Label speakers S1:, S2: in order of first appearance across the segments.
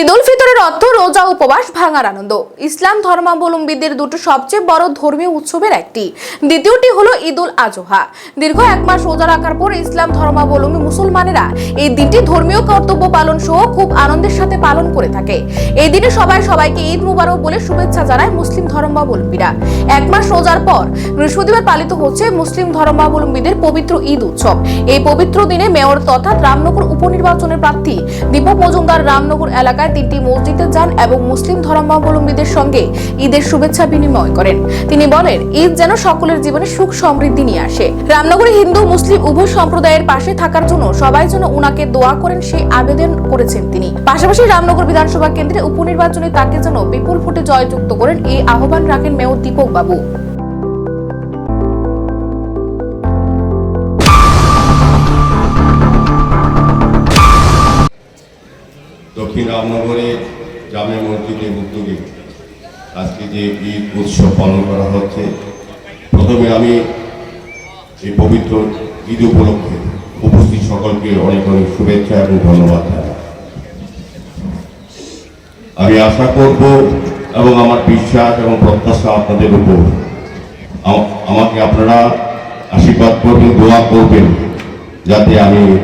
S1: ঈদ উল ফিতরের অর্থ রোজা উপবাস ভাঙার আনন্দ। ইসলাম ধর্মাবলম্বীদের দুটো সবচেয়ে বড় ধর্মীয় উৎসবের একটি। দ্বিতীয়টি হলো ঈদ উল আজহা। দীর্ঘ এক মাস রোজা রাখার পর ইসলাম ধর্মাবলম্বী মুসলমানেরা এই দিনটি ধর্মীয় কর্তব্য পালন সহ খুব আনন্দের সাথে পালন করে থাকে। এই দিনে সবাই সবাইকে ঈদ মুবারক বলে শুভেচ্ছা জানায় মুসলিম ধর্মাবলম্বীরা। এক মাস রোজার পর বৃহস্পতিবার পালিত হচ্ছে মুসলিম ধর্মাবলম্বীদের পবিত্র ঈদ উৎসব। এই পবিত্র দিনে মেয়র তথা রামনগর উপনির্বাচনের প্রার্থী দীপক মজুমদার রামনগর এলাকায় তিনটি মসজিদে যান এবং মুসলিম ধর্মাবলম্বীদের সঙ্গে ঈদের শুভেচ্ছা বিনিময় করেন। তিনি বলেন, ঈদ যেন সকলের জীবনে সুখ সমৃদ্ধি নিয়ে আসে। রামনগরে হিন্দু মুসলিম উভয় সম্প্রদায়ের পাশে থাকার জন্য সবাই যেন উনাকে দোয়া করেন সেই আবেদন করেছেন তিনি। পাশাপাশি রামনগর বিধানসভা কেন্দ্রে উপনির্বাচনে তাকে যেন বিপুল ভোটে জয়যুক্ত করেন এই আহ্বান রাখেন মেয়র দীপক বাবু
S2: দক্ষিণ রামনগরে জামে মসজিদের উদ্যোগে আজকে যে ঈদ উৎসব পালন করা হচ্ছে, প্রথমে আমি এই পবিত্র ঈদ উপলক্ষে উপস্থিত সকলকে অনেক অনেক শুভেচ্ছা এবং ধন্যবাদ আমি আশা করব এবং আমার বিশ্বাস এবং প্রত্যাশা আপনাদের উপর। আম- আমাকে আপনারা আশীর্বাদ করবেন, দোয়া করবেন, যাতে আমি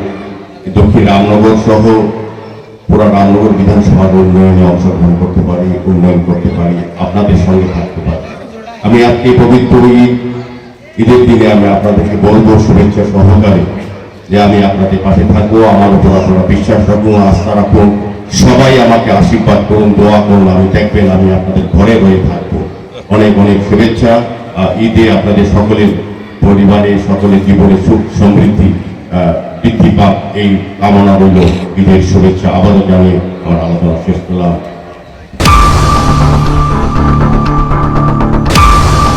S2: দক্ষিণ রামনগর সহ পুরা রামনগর বিধানসভার উন্নয়নে অংশগ্রহণ করতে পারি, উন্নয়ন করতে পারি, আপনাদের সঙ্গে থাকতে পারি। আমি আজকে পবিত্র ঈদ ঈদের দিনে আমি আপনাদেরকে বলব, শুভেচ্ছা সহকারে যে আমি আপনাদের পাশে থাকব, আমার উপর আপনারা বিশ্বাস রাখুন, আস্থা রাখুন, সবাই আমাকে আশীর্বাদ করুন, দোয়া করুন, আমি দেখবেন আমি আপনাদের ঘরে রয়ে থাকব। অনেক অনেক শুভেচ্ছা ঈদে আপনাদের সকলের পরিবারে, সকলের জীবনে সুখ, সমৃদ্ধি বৃদ্ধি পাক এই কামনা রইল। ঈদের শুভেচ্ছা আবারও জানিয়ে আমার আলোচনা শেষ করলাম।